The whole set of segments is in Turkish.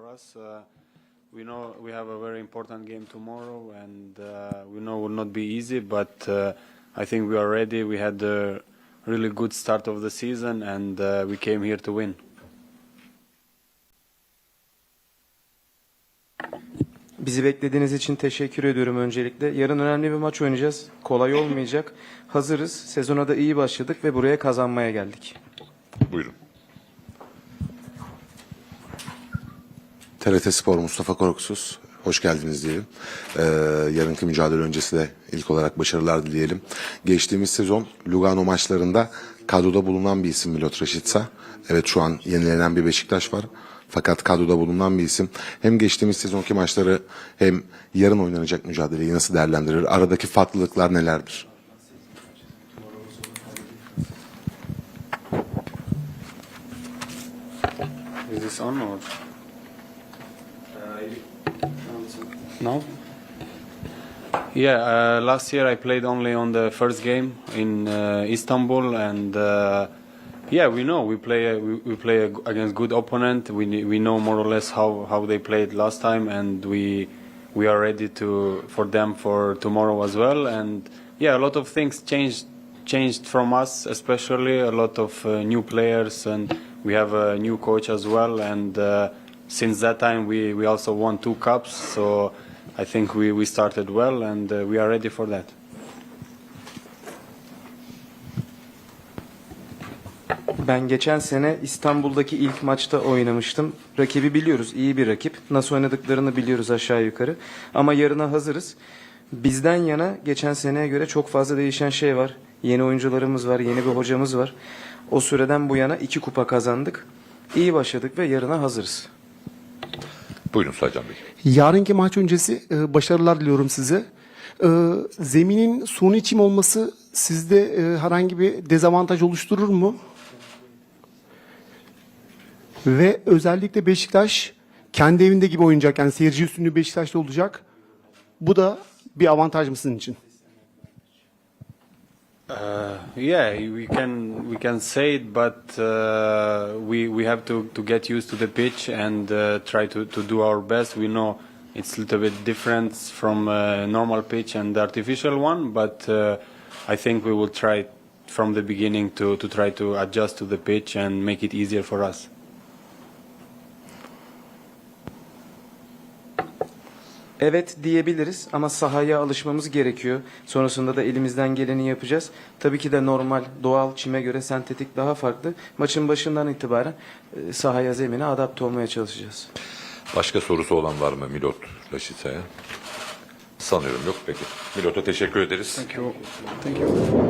for us. Uh, we know we have a very important game tomorrow, and uh, we know it will not be easy. But uh, I think we are ready. We had a really good start of the season, and uh, we came here to win. Bizi beklediğiniz için teşekkür ediyorum öncelikle. Yarın önemli bir maç oynayacağız. Kolay olmayacak. Hazırız. Sezona da iyi başladık ve buraya kazanmaya geldik. Buyurun. TRT Spor Mustafa Korkusuz. Hoş geldiniz diyelim. Ee, yarınki mücadele öncesi de ilk olarak başarılar dileyelim. Geçtiğimiz sezon Lugano maçlarında kadroda bulunan bir isim Milot Rashica. Evet şu an yenilenen bir Beşiktaş var. Fakat kadroda bulunan bir isim. Hem geçtiğimiz sezonki maçları hem yarın oynanacak mücadeleyi nasıl değerlendirir? Aradaki farklılıklar nelerdir? Is this on or? No. Yeah, uh, last year I played only on the first game in uh, Istanbul, and uh, yeah, we know we play we, we play against good opponent. We we know more or less how, how they played last time, and we we are ready to for them for tomorrow as well. And yeah, a lot of things changed changed from us, especially a lot of uh, new players, and we have a new coach as well. And uh, since that time, we, we also won two cups, so I think we, we started well, and uh, we are ready for that. Ben geçen sene İstanbul'daki ilk maçta oynamıştım. Rakibi biliyoruz, iyi bir rakip. Nasıl oynadıklarını biliyoruz aşağı yukarı. Ama yarına hazırız. Bizden yana geçen seneye göre çok fazla değişen şey var. Yeni oyuncularımız var, yeni bir hocamız var. O süreden bu yana iki kupa kazandık. İyi başladık ve yarına hazırız. Buyurun Saycan Bey. Yarınki maç öncesi e, başarılar diliyorum size. E, zeminin suni çim olması sizde e, herhangi bir dezavantaj oluşturur mu? Ve özellikle Beşiktaş kendi evinde gibi oynayacak. Yani seyirci üstünlüğü Beşiktaş'ta olacak. Bu da bir avantaj mı sizin için? Uh, yeah, we can we can say it, but uh, we we have to, to get used to the pitch and uh, try to, to do our best. We know it's a little bit different from a normal pitch and the artificial one, but uh, I think we will try from the beginning to, to try to adjust to the pitch and make it easier for us. Evet diyebiliriz ama sahaya alışmamız gerekiyor. Sonrasında da elimizden geleni yapacağız. Tabii ki de normal, doğal çime göre sentetik daha farklı. Maçın başından itibaren e, sahaya, zemine adapte olmaya çalışacağız. Başka sorusu olan var mı Milot Raşitsa'ya? Sanıyorum yok peki. Milot'a teşekkür ederiz. Thank you. Thank you.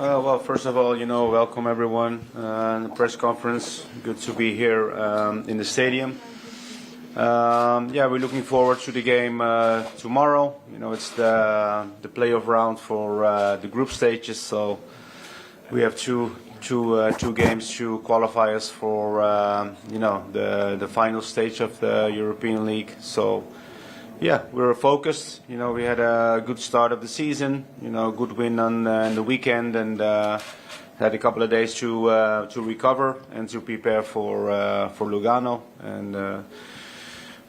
Well, first of all, you know, welcome everyone uh, in the press conference. Good to be here um, in the stadium. Um, yeah, we're looking forward to the game uh, tomorrow. You know, it's the the playoff round for uh, the group stages, so we have two two uh, two games to qualify us for um, you know the the final stage of the European League. Yeah, we were focused. You know, we had a good start of the season. You know, good win on, uh, the weekend, and uh, had a couple of days to uh, to recover and to prepare for uh, for Lugano, and uh,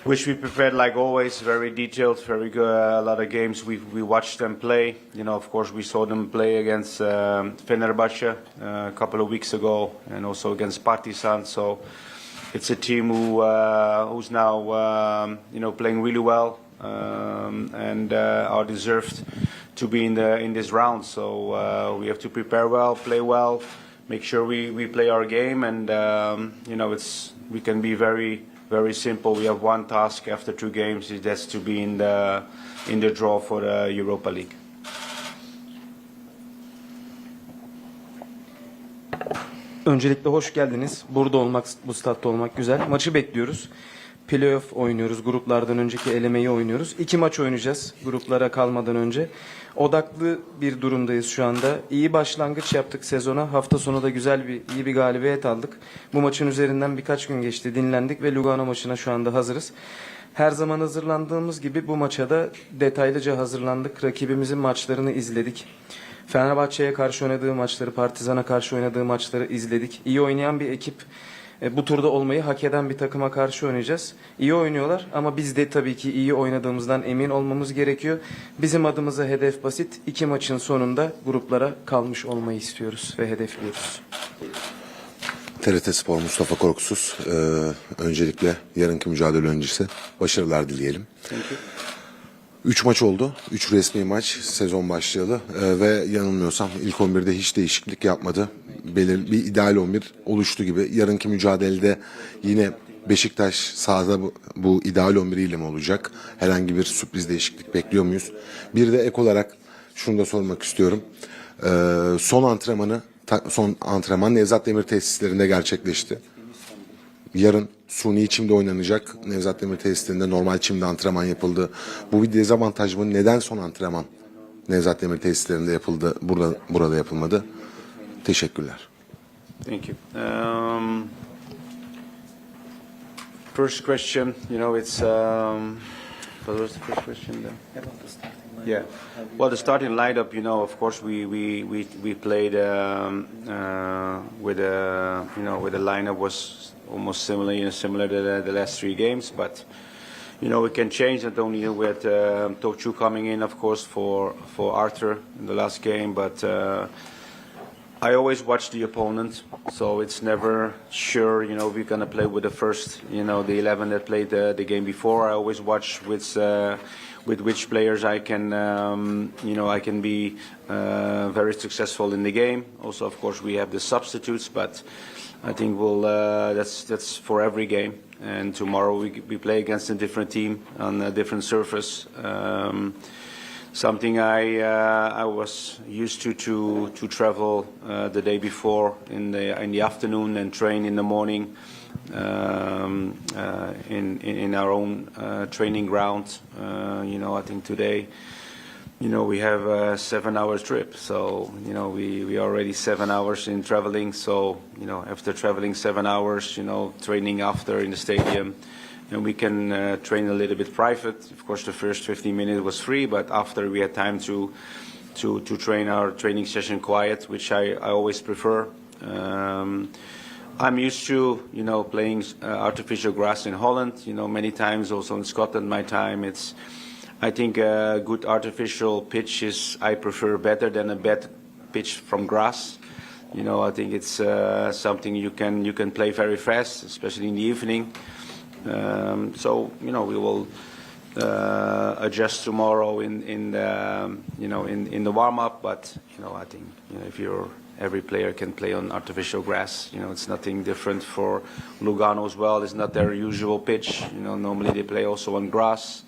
which we prepared like always, very detailed, very good. a lot of games we we watched them play. You know, of course, we saw them play against um, Fenerbahce uh, a couple of weeks ago, and also against Partizan. So it's a team who uh, who's now um, you know playing really well um, and uh, are deserved to be in the in this round. So uh, we have to prepare well, play well, make sure we, we play our game, and um, you know it's we can be very very simple. We have one task after two games is that's to be in the in the draw for the Europa League. Öncelikle hoş geldiniz. Burada olmak, bu statta olmak güzel. Maçı bekliyoruz. Playoff oynuyoruz. Gruplardan önceki elemeyi oynuyoruz. İki maç oynayacağız gruplara kalmadan önce. Odaklı bir durumdayız şu anda. İyi başlangıç yaptık sezona. Hafta sonu da güzel bir iyi bir galibiyet aldık. Bu maçın üzerinden birkaç gün geçti. Dinlendik ve Lugano maçına şu anda hazırız. Her zaman hazırlandığımız gibi bu maça da detaylıca hazırlandık. Rakibimizin maçlarını izledik. Fenerbahçe'ye karşı oynadığı maçları, Partizan'a karşı oynadığı maçları izledik. İyi oynayan bir ekip. E, Bu turda olmayı hak eden bir takıma karşı oynayacağız. İyi oynuyorlar ama biz de tabii ki iyi oynadığımızdan emin olmamız gerekiyor. Bizim adımıza hedef basit. İki maçın sonunda gruplara kalmış olmayı istiyoruz ve hedefliyoruz. TRT Spor Mustafa Korkusuz. Ee, öncelikle yarınki mücadele öncesi başarılar dileyelim. Üç maç oldu. Üç resmi maç sezon başlayalı. Ee, ve yanılmıyorsam ilk 11'de hiç değişiklik yapmadı. Belir, bir ideal 11 oluştu gibi. Yarınki mücadelede yine Beşiktaş sahada bu, bu ideal 11 ile mi olacak? Herhangi bir sürpriz değişiklik bekliyor muyuz? Bir de ek olarak şunu da sormak istiyorum. Ee, son antrenmanı son antrenman Nevzat Demir tesislerinde gerçekleşti. Yarın suni çimde oynanacak. Nevzat Demir tesislerinde normal çimde antrenman yapıldı. Bu bir dezavantaj mı? Neden son antrenman Nevzat Demir tesislerinde yapıldı, burada burada yapılmadı? Teşekkürler. Thank you. Um, first question, you know, it's um, what was the first question then? Yeah. Well, the starting lineup, you know, of course, we we we we played um, uh, with a you know with the lineup was almost similar, you know, similar to the, the last three games, but. You know, we can change not only with uh, Tokchu coming in, of course, for for Arthur in the last game, but uh, I always watch the opponent, so it's never sure. You know, we're gonna play with the first, you know, the 11 that played the, the game before. I always watch with uh, with which players I can, um, you know, I can be uh, very successful in the game. Also, of course, we have the substitutes, but I think we'll uh, that's that's for every game. And tomorrow we we play against a different team on a different surface. Um, something I uh, I was used to to to travel uh, the day before in the in the afternoon and train in the morning um, uh, in, in our own uh, training ground. Uh, you know, I think today. You know, we have a seven hours trip, so, you know, we, we are already seven hours in traveling, so, you know, after traveling seven hours, you know, training after in the stadium, and we can uh, train a little bit private. Of course, the first 15 minutes was free, but after we had time to to to train our training session quiet, which I, I always prefer. Um, I'm used to you know playing uh, artificial grass in Holland. You know, many times also in Scotland. My time it's. I think a good artificial pitch is I prefer better than a bad pitch from grass. You know, I think it's uh, something you can you can play very fast, especially in the evening. Um, so you know we will uh, adjust tomorrow in in the, um, you know in, in the warm up. But you know I think you know if you're every player can play on artificial grass. You know it's nothing different for Lugano as well. It's not their usual pitch. You know normally they play also on grass.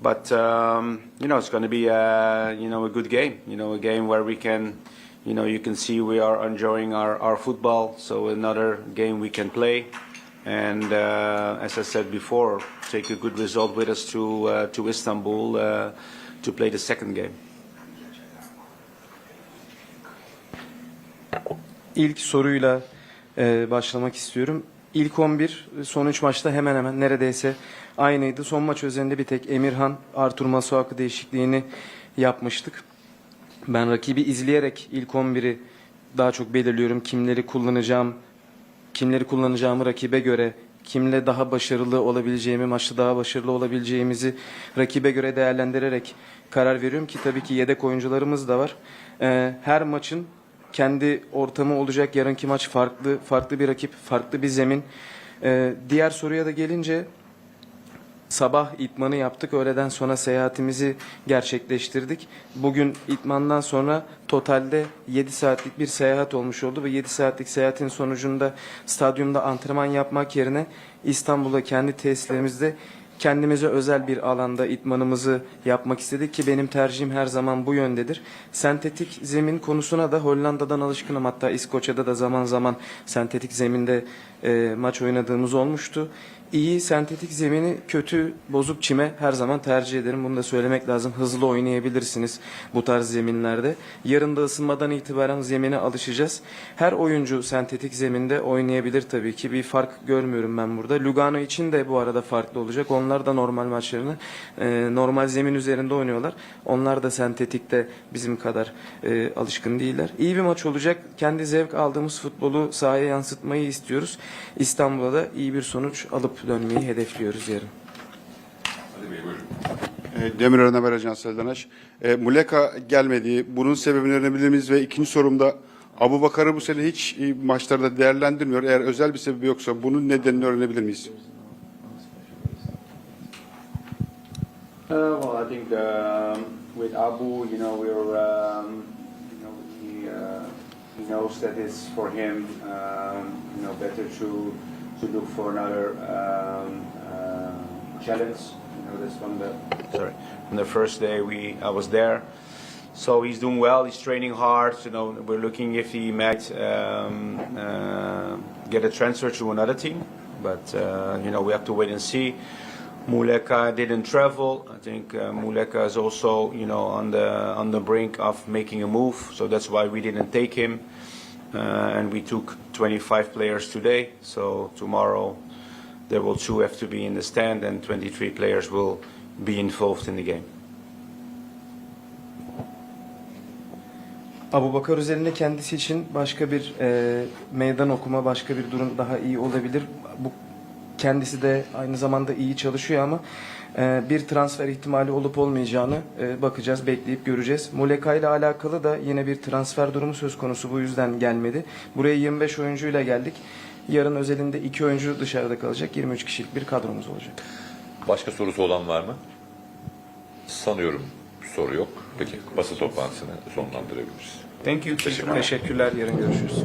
But um, you know it's going to be a you know a good game. You know a game where we can. You know, you can see we are enjoying our football, so another game we can play and uh, as I said before, take a good result with us to uh, to Istanbul uh, to play the second game. İlk soruyla e, başlamak istiyorum. İlk 11 son 3 maçta hemen hemen neredeyse aynıydı. Son maç özelinde bir tek Emirhan, Artur Masuaku değişikliğini yapmıştık. Ben rakibi izleyerek ilk 11'i daha çok belirliyorum. Kimleri kullanacağım, kimleri kullanacağımı rakibe göre, kimle daha başarılı olabileceğimi, maçta daha başarılı olabileceğimizi rakibe göre değerlendirerek karar veriyorum ki tabii ki yedek oyuncularımız da var. Ee, her maçın kendi ortamı olacak. Yarınki maç farklı, farklı bir rakip, farklı bir zemin. Ee, diğer soruya da gelince Sabah itmanı yaptık. Öğleden sonra seyahatimizi gerçekleştirdik. Bugün itmandan sonra totalde 7 saatlik bir seyahat olmuş oldu ve 7 saatlik seyahatin sonucunda stadyumda antrenman yapmak yerine İstanbul'da kendi tesislerimizde kendimize özel bir alanda itmanımızı yapmak istedik ki benim tercihim her zaman bu yöndedir. Sentetik zemin konusuna da Hollanda'dan alışkınım. Hatta İskoçya'da da zaman zaman sentetik zeminde e, maç oynadığımız olmuştu. İyi sentetik zemini kötü bozuk çime her zaman tercih ederim. Bunu da söylemek lazım. Hızlı oynayabilirsiniz bu tarz zeminlerde. Yarın da ısınmadan itibaren zemine alışacağız. Her oyuncu sentetik zeminde oynayabilir tabii ki. Bir fark görmüyorum ben burada. Lugano için de bu arada farklı olacak. Onlar da normal maçlarını e, normal zemin üzerinde oynuyorlar. Onlar da sentetikte bizim kadar e, alışkın değiller. İyi bir maç olacak. Kendi zevk aldığımız futbolu sahaya yansıtmayı istiyoruz. İstanbul'da da iyi bir sonuç alıp dönmeyi hedefliyoruz yarın. Ali Bey buyurun. E, Demirören Haber Ajansı Seldanaş. E, Muleka gelmedi. Bunun sebebini öğrenebilir miyiz? Ve ikinci sorumda Abu Bakar'ı bu sene hiç e, maçlarda değerlendirmiyor. Eğer özel bir sebebi yoksa bunun nedenini öğrenebilir miyiz? Uh, well, I think um, with Abu, you know, we're, um, you know, he, uh, he knows that it's for him, um, you know, better to to look for another um, uh, challenge. You know, that's from the sorry, from the first day we I was there. So he's doing well. He's training hard. You know, we're looking if he might um, uh, get a transfer to another team, but uh, you know, we have to wait and see. Muleka didn't travel. I think uh, Muleka is also, you know, on the on the brink of making a move. So that's why we didn't take him, uh, and we took 25 players today. So tomorrow, there will two have to be in the stand, and 23 players will be involved in the game. Abu Bakar üzerinde kendisi için başka bir e, meydan okuma, başka bir durum daha iyi olabilir. Bu kendisi de aynı zamanda iyi çalışıyor ama e, bir transfer ihtimali olup olmayacağını e, bakacağız, bekleyip göreceğiz. Muleka ile alakalı da yine bir transfer durumu söz konusu. Bu yüzden gelmedi. Buraya 25 oyuncuyla geldik. Yarın özelinde iki oyuncu dışarıda kalacak. 23 kişilik bir kadromuz olacak. Başka sorusu olan var mı? Sanıyorum soru yok. Peki basın toplantısını sonlandırabiliriz. Thank you. Teşekkürler. Yarın görüşürüz.